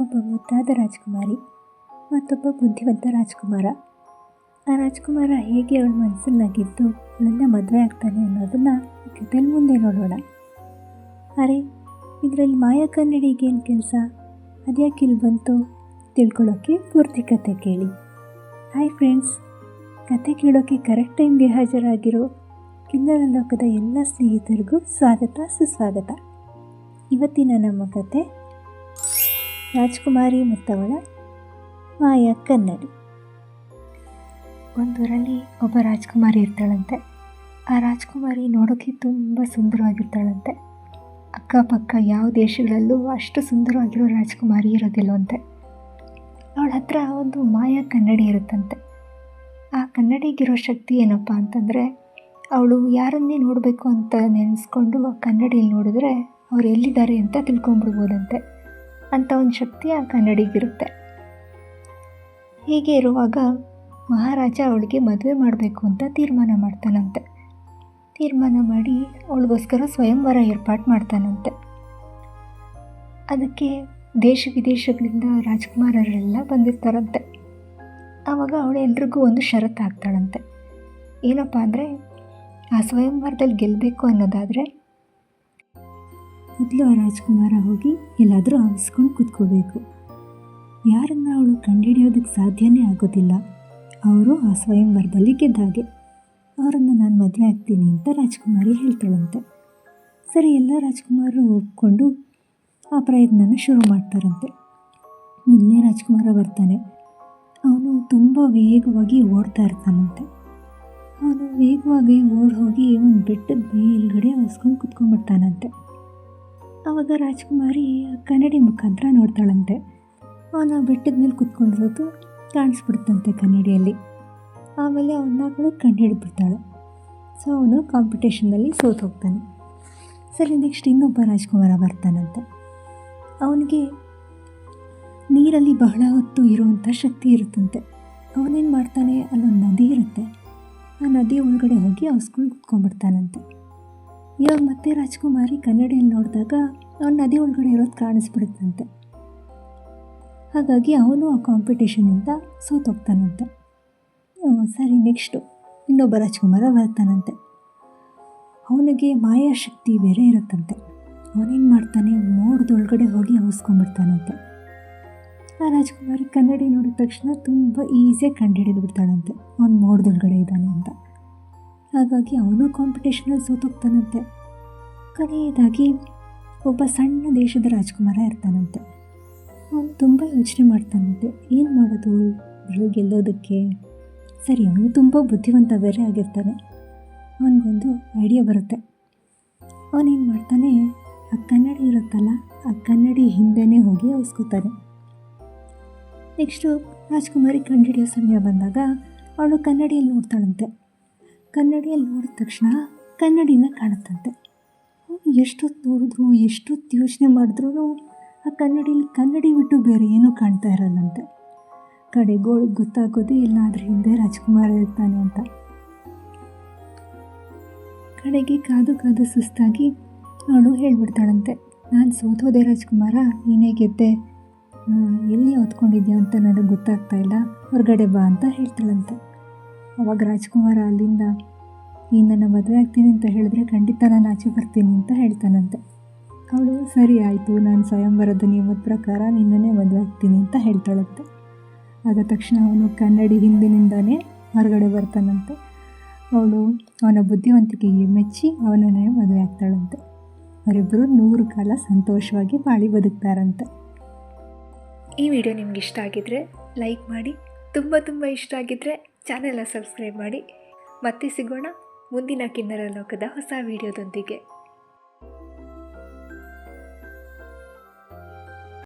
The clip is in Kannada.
ಒಬ್ಬ ಮುದ್ದಾದ ರಾಜ್ಕುಮಾರಿ, ಮತ್ತೊಬ್ಬ ಬುದ್ಧಿವಂತ ರಾಜ್ಕುಮಾರ. ಆ ರಾಜ್ಕುಮಾರ ಹೇಗೆ ಅವಳ ಮನಸ್ಸನ್ನಾಗಿದ್ದು ಅವಳನ್ನ ಮದುವೆ ಆಗ್ತಾನೆ ಅನ್ನೋದನ್ನು ಕಥೆಲ್ ಮುಂದೆ ನೋಡೋಣ. ಅರೆ, ಇದರಲ್ಲಿ ಮಾಯಾ ಕನ್ನಡಿಗೇನು ಕೆಲಸ? ಅದ್ಯಾಕೆ ಇಲ್ಲಿ ಬಂತು? ತಿಳ್ಕೊಳ್ಳೋಕ್ಕೆ ಪೂರ್ತಿ ಕತೆ ಕೇಳಿ. ಹಾಯ್ ಫ್ರೆಂಡ್ಸ್, ಕತೆ ಕೇಳೋಕ್ಕೆ ಕರೆಕ್ಟ್ ಟೈಮ್ಗೆ ಹಾಜರಾಗಿರೋ ಕಿನ್ನರ ಲೋಕದ ಎಲ್ಲ ಸ್ನೇಹಿತರಿಗೂ ಸ್ವಾಗತ, ಸುಸ್ವಾಗತ. ಇವತ್ತಿನ ನಮ್ಮ ಕತೆ ರಾಜ್ಕುಮಾರಿ ಮತ್ತವಳ ಮಾಯ ಕನ್ನಡಿ. ಒಂದೂರಲ್ಲಿ ಒಬ್ಬ ರಾಜ್ಕುಮಾರಿ ಇರ್ತಾಳಂತೆ. ಆ ರಾಜ್ಕುಮಾರಿ ನೋಡೋಕ್ಕೆ ತುಂಬ ಸುಂದರವಾಗಿರ್ತಾಳಂತೆ. ಅಕ್ಕಪಕ್ಕ ಯಾವ ದೇಶಗಳಲ್ಲೂ ಅಷ್ಟು ಸುಂದರವಾಗಿರೋ ರಾಜ್ಕುಮಾರಿ ಇರೋದಿಲ್ಲವಂತೆ. ಅವಳ ಹತ್ರ ಒಂದು ಮಾಯಾ ಕನ್ನಡಿ ಇರುತ್ತಂತೆ. ಆ ಕನ್ನಡಿಗಿರೋ ಶಕ್ತಿ ಏನಪ್ಪ ಅಂತಂದರೆ, ಅವಳು ಯಾರನ್ನೇ ನೋಡಬೇಕು ಅಂತ ನೆನೆಸ್ಕೊಂಡು ಆ ಕನ್ನಡಿಯಲ್ಲಿ ನೋಡಿದ್ರೆ ಅವ್ರು ಎಲ್ಲಿದ್ದಾರೆ ಅಂತ ತಿಳ್ಕೊಂಬಿಡ್ಬೋದಂತೆ ಅಂಥ ಒಂದು ಶಕ್ತಿ ಆ ಕನ್ನಡಿಗಿರುತ್ತೆ ಹೀಗೆ ಇರುವಾಗ ಮಹಾರಾಜ ಅವಳಿಗೆ ಮದುವೆ ಮಾಡಬೇಕು ಅಂತ ತೀರ್ಮಾನ ಮಾಡ್ತಾನಂತೆ. ತೀರ್ಮಾನ ಮಾಡಿ ಅವಳಿಗೋಸ್ಕರ ಸ್ವಯಂವರ ಏರ್ಪಾಡು ಮಾಡ್ತಾನಂತೆ. ಅದಕ್ಕೆ ದೇಶ ವಿದೇಶಗಳಿಂದ ರಾಜ್ಕುಮಾರರೆಲ್ಲ ಬಂದಿರ್ತಾರಂತೆ. ಆವಾಗ ಅವಳು ಎಲ್ರಿಗೂ ಒಂದು ಷರತ್ತು ಹಾಕ್ತಾಳಂತೆ ಏನಪ್ಪ ಅಂದರೆ ಆ ಸ್ವಯಂವರದಲ್ಲಿ ಗೆಲ್ಲಬೇಕು ಅನ್ನೋದಾದರೆ ಮೊದಲು ಆ ರಾಜ್ಕುಮಾರ ಹೋಗಿ ಎಲ್ಲಾದರೂ ಆವಿಸ್ಕೊಂಡು ಕೂತ್ಕೋಬೇಕು. ಯಾರನ್ನ ಅವಳು ಕಂಡುಹಿಡಿಯೋದಕ್ಕೆ ಸಾಧ್ಯನೇ ಆಗೋದಿಲ್ಲ. ಅವರು ಆ ಸ್ವಯಂವರದಲ್ಲಿ ಗೆದ್ದಾಗೆ. ಅವರನ್ನು ನಾನು ಮದುವೆ ಆಗ್ತೀನಿ ಅಂತ ರಾಜ್ಕುಮಾರಿ ಹೇಳ್ತಾಳಂತೆ. ಸರಿ, ಎಲ್ಲ ರಾಜ್ಕುಮಾರರು ಒಪ್ಕೊಂಡು ಆ ಪ್ರಯತ್ನನ ಶುರು ಮಾಡ್ತಾರಂತೆ. ಮೊದಲನೇ ರಾಜ್ಕುಮಾರ ಬರ್ತಾನೆ. ಅವನು ತುಂಬ ವೇಗವಾಗಿ ಓಡ್ತಾ ಇರ್ತಾನಂತೆ. ಅವನು ವೇಗವಾಗಿ ಓಡಿ ಹೋಗಿ ಒಂದು ಬೆಟ್ಟದ ಮೇಲ್ಗಡೆ ಹೊಸ್ಕೊಂಡು ಕುತ್ಕೊಂಡ್ಬಿಡ್ತಾನಂತೆ. ಆವಾಗ ರಾಜ್ಕುಮಾರಿ ಕನ್ನಡಿ ಮುಖಾಂತರ ನೋಡ್ತಾಳಂತೆ. ಅವನ ಬೆಟ್ಟದ ಮೇಲೆ ಕುತ್ಕೊಂಡಿರೋದು ಕಾಣಿಸ್ಬಿಡ್ತಂತೆ ಕನ್ನಡಿಯಲ್ಲಿ. ಆಮೇಲೆ ಅವನ್ನ ಕೂಡ ಕಂಡುಹಿಡಿದ್ಬಿಡ್ತಾಳೆ ಸೊ ಅವನು ಕಾಂಪಿಟೇಷನಲ್ಲಿ ಸೋತು ಹೋಗ್ತಾನೆ. ಸರಿ ನೆಕ್ಸ್ಟ್ ಇನ್ನೊಬ್ಬ ರಾಜ್ಕುಮಾರ ಬರ್ತಾನಂತೆ. ಅವನಿಗೆ ನೀರಲ್ಲಿ ಬಹಳ ಹೊತ್ತು ಇರುವಂಥ ಶಕ್ತಿ ಇರುತ್ತಂತೆ. ಅವನೇನು ಮಾಡ್ತಾನೆ? ಅಲ್ಲೊಂದು ನದಿ ಇರುತ್ತೆ. ಆ ನದಿ ಒಳಗಡೆ ಹೋಗಿ ಅವಸ್ಕೊಂಡು ಕುತ್ಕೊಂಡ್ಬಿಡ್ತಾನಂತೆ. ಇವಾಗ ಮತ್ತೆ ರಾಜ್ಕುಮಾರಿ ಕನ್ನಡಿಯಲ್ಲಿ ನೋಡಿದಾಗ ಅವ್ನು ನದಿ ಒಳಗಡೆ ಇರೋದು ಕಾಣಿಸ್ಬಿಡುತ್ತಂತೆ. ಹಾಗಾಗಿ ಅವನು ಆ ಕಾಂಪಿಟೇಷನಿಂದ ಸೋತೋಗ್ತಾನಂತೆ. ಸರಿ ನೆಕ್ಸ್ಟು ಇನ್ನೊಬ್ಬ ರಾಜ್ಕುಮಾರ ಬರ್ತಾನಂತೆ. ಅವನಿಗೆ ಮಾಯಾಶಕ್ತಿ ಬೇರೆ ಇರುತ್ತಂತೆ. ಅವನೇನು ಮಾಡ್ತಾನೆ? ಮೋಡದೊಳಗಡೆ ಹೋಗಿ ಅವಸ್ಕೊಂಡ್ಬಿಡ್ತಾನಂತೆ. ಆ ರಾಜ್ಕುಮಾರಿ ಕನ್ನಡಿ ನೋಡಿದ ತಕ್ಷಣ ತುಂಬ ಈಸಿಯಾಗಿ ಕಂಡುಹಿಡಿದು ಬಿಡ್ತಾಳಂತೆ. ಅವ್ನು ಮೋಡದೊಳಗಡೆ ಇದ್ದಾನೆ ಅಂತ. ಹಾಗಾಗಿ ಅವನು ಕಾಂಪಿಟೇಷನಲ್ಲಿ ಸೋತೋಗ್ತಾನಂತೆ. ಕೊನೆಯದಾಗಿ ಒಬ್ಬ ಸಣ್ಣ ದೇಶದ ರಾಜ್ಕುಮಾರ ಇರ್ತಾನಂತೆ. ಅವನು ತುಂಬ ಯೋಚನೆ ಮಾಡ್ತಾನಂತೆ. ಏನು ಮಾಡೋದು? ಇಲ್ಲಿ ಗೆಲ್ಲೋದಕ್ಕೆ. ಸರಿ, ಅವನು ತುಂಬ ಬುದ್ಧಿವಂತ ಬೇರೆ ಆಗಿರ್ತಾನೆ. ಅವನಿಗೊಂದು ಐಡಿಯಾ ಬರುತ್ತೆ. ಅವನೇನು ಮಾಡ್ತಾನೆ? ಆ ಕನ್ನಡಿ ಇರುತ್ತಲ್ಲ, ಆ ಕನ್ನಡಿ ಹಿಂದೆನೇ ಹೋಗಿ ಅವಸ್ಕೋತಾನೆ. ನೆಕ್ಸ್ಟು ರಾಜ್ಕುಮಾರಿ ಕಂಡಿಡಿಯೋ ಸಮಯ ಬಂದಾಗ ಅವಳು ಕನ್ನಡಿಯಲ್ಲಿ ನೋಡ್ತಾಳಂತೆ ಕನ್ನಡಿಯಲ್ಲಿ ನೋಡಿದ ತಕ್ಷಣ ಕನ್ನಡಿನ ಕಾಣುತ್ತಂತೆ. ಎಷ್ಟೊತ್ತು ನೋಡಿದ್ರು ಎಷ್ಟೊತ್ತು ಯೋಚನೆ ಮಾಡಿದ್ರೂ ಆ ಕನ್ನಡಿಲಿ ಕನ್ನಡಿ ಬಿಟ್ಟು ಬೇರೆ ಏನೂ ಕಾಣ್ತಾ ಇರಲ್ಲಂತೆ. ಕಡೆಗೋಳು ಗೊತ್ತಾಗೋದೇ ಇಲ್ಲ, ಅದ್ರ ಹಿಂದೆ ರಾಜ್ಕುಮಾರ್ ಇರ್ತಾನೆ ಅಂತ. ಕಡೆಗೆ ಕಾದು ಕಾದು ಸುಸ್ತಾಗಿ ಅವಳು ಹೇಳ್ಬಿಡ್ತಾಳಂತೆ, ನಾನು ಸೋತೋದೆ ರಾಜ್ಕುಮಾರ, ನೀನೇ ಗೆದ್ದೆ. ಎಲ್ಲಿ ಹೊತ್ಕೊಂಡಿದ್ಯಾ ಅಂತ ನನಗೆ ಗೊತ್ತಾಗ್ತಾ ಇಲ್ಲ, ಹೊರಗಡೆ ಬಾ ಅಂತ ಹೇಳ್ತಾಳಂತೆ. ಅವಾಗ ರಾಜ್ಕುಮಾರ ಅಲ್ಲಿಂದ ನೀನು ನನ್ನ ಮದುವೆ ಆಗ್ತೀನಿ ಅಂತ ಹೇಳಿದ್ರೆ ಖಂಡಿತ ನಾನು ಆಚೆ ಬರ್ತೀನಿ ಅಂತ ಹೇಳ್ತಾನಂತೆ. ಅವಳು, ಸರಿ ಆಯಿತು, ನಾನು ಸ್ವಯಂವರದ ನಿಯಮದ ಪ್ರಕಾರ ನಿನ್ನನ್ನೇ ಮದುವೆ ಆಗ್ತೀನಿ ಅಂತ ಹೇಳ್ತಾಳಂತೆ. ಆದ ತಕ್ಷಣ ಅವನು ಕನ್ನಡಿ ಹಿಂದಿನಿಂದಾನೇ ಹೊರಗಡೆ ಬರ್ತಾನಂತೆ. ಅವಳು ಅವನ ಬುದ್ಧಿವಂತಿಕೆಗೆ ಮೆಚ್ಚಿ ಅವನನ್ನೇ ಮದುವೆ ಆಗ್ತಾಳಂತೆ. ಅವರಿಬ್ಬರು ನೂರು ಕಾಲ ಸಂತೋಷವಾಗಿ ಬಾಳಿ ಬದುಕ್ತಾರಂತೆ. ಈ ವಿಡಿಯೋ ನಿಮ್ಗೆ ಇಷ್ಟ ಆಗಿದ್ರೆ ಲೈಕ್ ಮಾಡಿ, ತುಂಬ ತುಂಬ ಇಷ್ಟ ಆಗಿದ್ರೆ ಚಾನೆಲ್ನ ಸಬ್ಸ್ಕ್ರೈಬ್ ಮಾಡಿ ಮತ್ತೆ ಸಿಗೋಣ ಮುಂದಿನ ಕಿನ್ನರ ಲೋಕದ ಹೊಸ ವಿಡಿಯೋದೊಂದಿಗೆ.